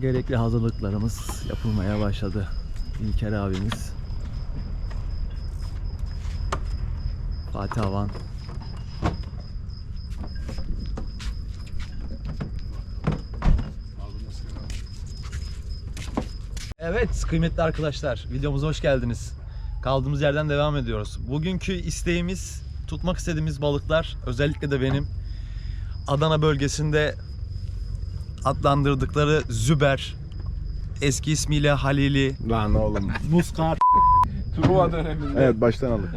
Gerekli hazırlıklarımız yapılmaya başladı. İlker abimiz. Fatih Havan. Evet kıymetli arkadaşlar videomuza hoş geldiniz. Kaldığımız yerden devam ediyoruz. Bugünkü isteğimiz tutmak istediğimiz balıklar özellikle de benim Adana bölgesinde adlandırdıkları Züber eski ismiyle Halili Lan oğlum. Muskar Truva döneminde. Evet baştan alın.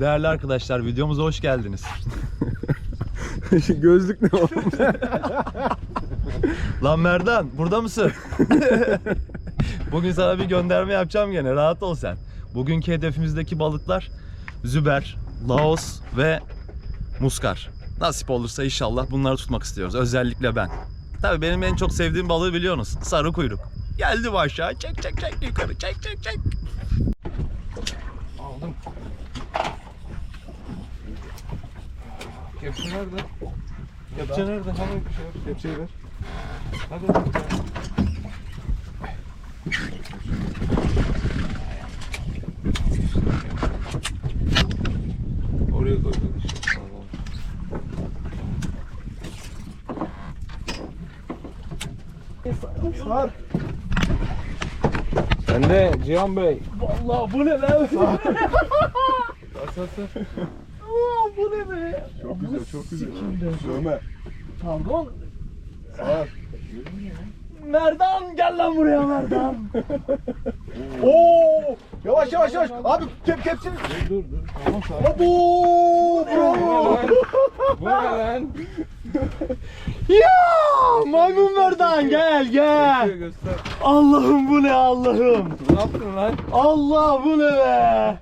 Değerli arkadaşlar videomuza hoş geldiniz. Gözlük ne oğlum? Lan Merdan burada mısın? Bugün sana bir gönderme yapacağım gene rahat ol sen. Bugünkü hedefimizdeki balıklar Züber, Laos ve Muskar. Nasip olursa inşallah bunları tutmak istiyoruz. Özellikle ben. Tabii benim en çok sevdiğim balığı biliyorsunuz. Sarı kuyruk. Geldi bu aşağı. Çek çek çek yukarı. Çek çek çek. Aldım. Kepçe nerede? Kepçe nerede? Hemen bir şey yap. Kepçeyi ver. Hadi hadi. Oraya koyduk işte. Tamam. Sar. Sen de Cihan Bey. Vallahi bu ne lan? Sar sar sar. bu ne be? Çok güzel, çok güzel. Söme. Pardon. Sar. Merdan gel lan buraya Merdan. Oo! Yavaş yavaş yavaş. Abi kep kepçini. Dur dur dur. Tamam sar. Abo! Bravo! Bu ne lan? ya maymun Merdan gel gel. göster. Allah'ım bu ne Allah'ım. Ne yaptın lan? Allah bu ne be?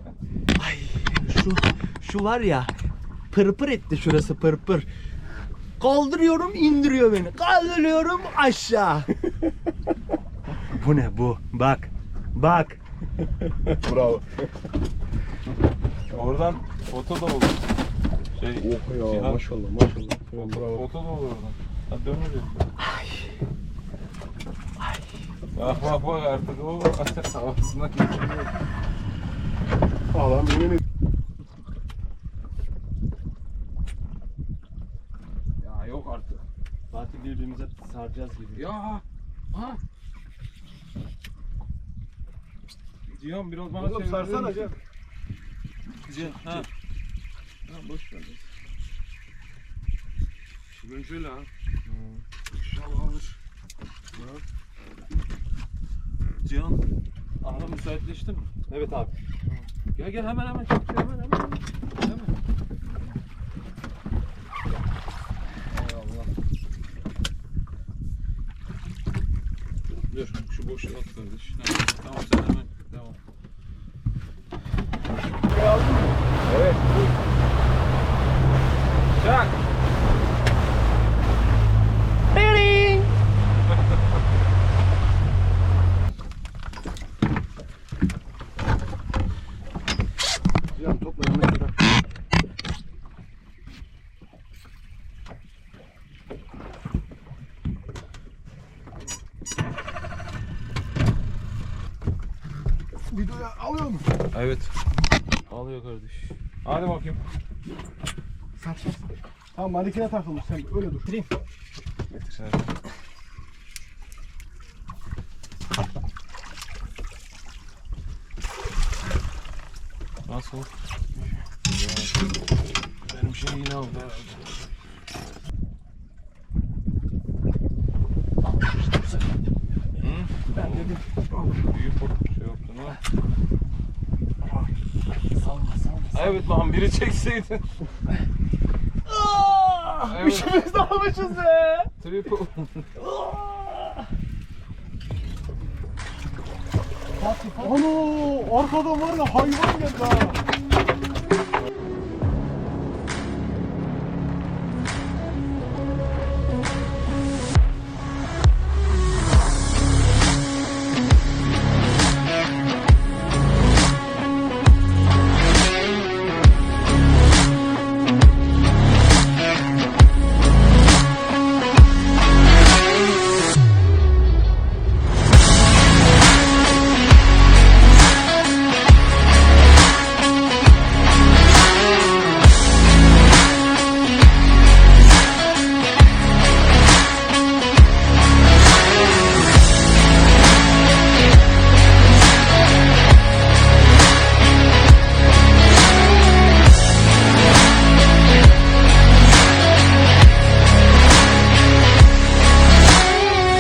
Ay şu şu var ya pırpır etti şurası pırpır. Kaldırıyorum indiriyor beni. Kaldırıyorum aşağı. bu ne bu? Bak. Bak. Bravo. Oradan foto da olur. Şey, Oh ya Cihan, maşallah maşallah. Bravo. Foto da olur oradan. Ha dönür ya. Ay. Ay. Bak bak bak artık o havasına geçiriyor. Ağlam yemin Ya yok artık. Fatih birbirimize saracağız gibi. Ya. Ha. Cihan biraz bana Oğlum sarsana? Cihan. Cihan ha. Ha boş ver. Şuradan şöyle ha. İnşallah alır. Cihan. Ara müsaitleşti mi? Evet abi. Gel gel hemen hemen çek hemen hemen. Hemen. Hay Allah. Dur şu boşu at kardeş. Tamam sen hemen devam. Videoya alıyor mu? Evet. Alıyor kardeş. Hadi bakayım. Sar sar sar. Tamam manikine takılmış sen öyle dur. Getireyim. Getir. Nasıl? Benim şey yine aldı herhalde. Ben dedim. Büyük korkmuş şey yaptın ha. Salma salma. Evet lan biri çekseydin. Evet. Üçümüz de almışız be. Triple. Ano arkadan var ya hayvan geldi ha.